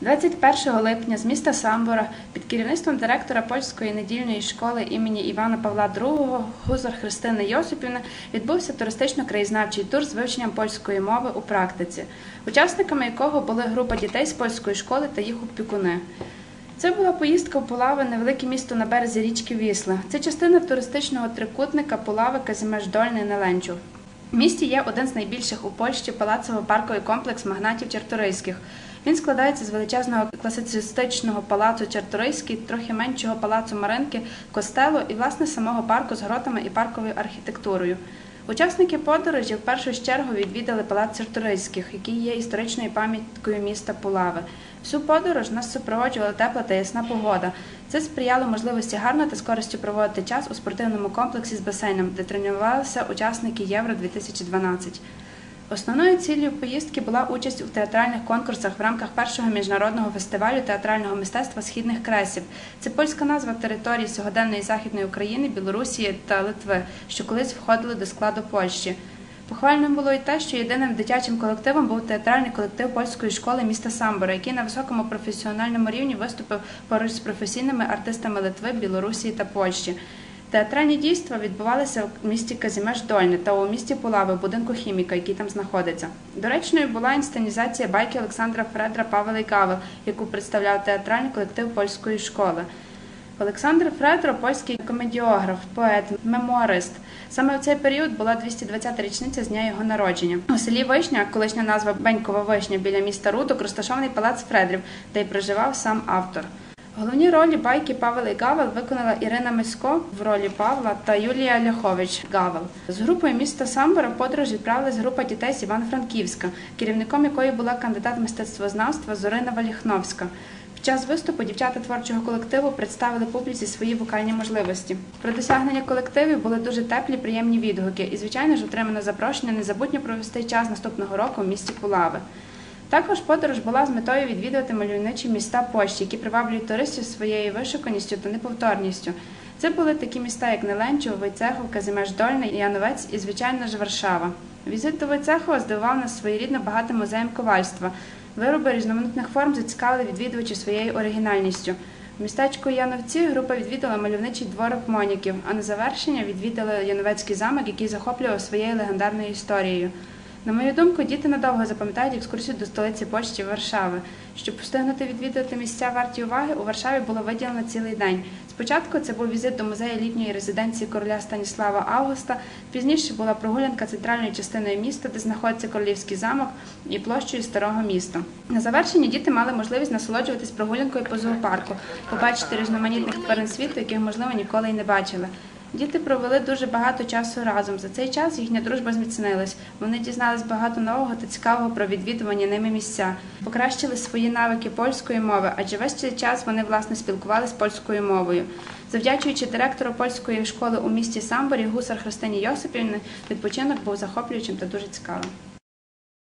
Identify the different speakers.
Speaker 1: 21 липня з міста Самбора під керівництвом директора польської недільної школи імені Івана Павла II Гузар Христини Йосипівни відбувся туристично-краєзнавчий тур з вивченням польської мови у практиці, учасниками якого були група дітей з польської школи та їх опікуни. Це була поїздка в Полави, невелике місто на березі річки Вісла. Це частина туристичного трикутника Полави Казімеж Дольний Неленчув. В місті є один з найбільших у Польщі палацово-парковий комплекс магнатів Чарторийських. Він складається з величезного класицистичного палацу Чарторийський, трохи меншого палацу Маринки, костелу і власне самого парку з гротами і парковою архітектурою. Учасники подорожі в першу чергу відвідали палац Чарторийських, який є історичною пам'яткою міста Полави. Всю подорож нас супроводжувала тепла та ясна погода. Це сприяло можливості гарно та з користю проводити час у спортивному комплексі з басейном, де тренувалися учасники Євро 2012. Основною ціллю поїздки була участь у театральних конкурсах в рамках першого міжнародного фестивалю театрального мистецтва східних кресів. Це польська назва території сьогоденної західної України, Білорусі та Литви, що колись входили до складу Польщі. Похвальним було і те, що єдиним дитячим колективом був театральний колектив польської школи міста Самбора, який на високому професіональному рівні виступив поруч з професійними артистами Литви, Білорусі та Польщі. Театральні дійства відбувалися в місті Казімеш Дольне та у місті Полави, будинку хіміка, який там знаходиться. Доречною була інсценізація байки Олександра Фредра Павел і Гавел, яку представляв театральний колектив польської школи. Олександр Фредро польський комедіограф, поет, мемуарист. Саме в цей період була 220-та річниця з дня його народження. У селі Вишня, колишня назва Бенькова Вишня біля міста Рудок, розташований палац Фредрів, де й проживав сам автор. Головні ролі байки Павел і Гавел виконала Ірина Мисько в ролі Павла та Юлія Ляхович Гавел. З групою міста Самбора подорож відправилась група дітей з Івано-Франківська, керівником якої була кандидат мистецтвознавства Зорина Валіхновська. Під час виступу дівчата творчого колективу представили публіці свої вокальні можливості. Про досягнення колективів були дуже теплі, приємні відгуки, і, звичайно ж, отримано запрошення незабутньо провести час наступного року в місті Пулави. Також подорож була з метою відвідувати мальовничі міста Польщі, які приваблюють туристів своєю вишуканістю та неповторністю. Це були такі міста, як Неленчев, Войцехов, Казимеш Дольний, Яновець і, звичайно ж, Варшава. Візит до Войцехова здивував нас своєрідно багатим музеєм ковальства. Вироби різноманітних форм зацікавили відвідувачів своєю оригінальністю. В містечку Яновці група відвідала мальовничий дворик Моніків, а на завершення відвідали Яновецький замок, який захоплював своєю легендарною історією. На мою думку, діти надовго запам'ятають екскурсію до столиці Польщі Варшави. Щоб встигнути відвідати місця варті уваги, у Варшаві було виділено цілий день. Спочатку це був візит до музею літньої резиденції короля Станіслава Августа. Пізніше була прогулянка центральною частиною міста, де знаходиться королівський замок і площею старого міста. На завершення діти мали можливість насолоджуватись прогулянкою по зоопарку, побачити різноманітних тварин світу, яких можливо ніколи й не бачили. Діти провели дуже багато часу разом. За цей час їхня дружба зміцнилась. Вони дізнались багато нового та цікавого про відвідування ними місця, покращили свої навики польської мови, адже весь цей час вони власне спілкувалися польською мовою. Завдячуючи директору польської школи у місті Самборі Гусар Христині Йосипівни, відпочинок був захоплюючим та дуже цікавим.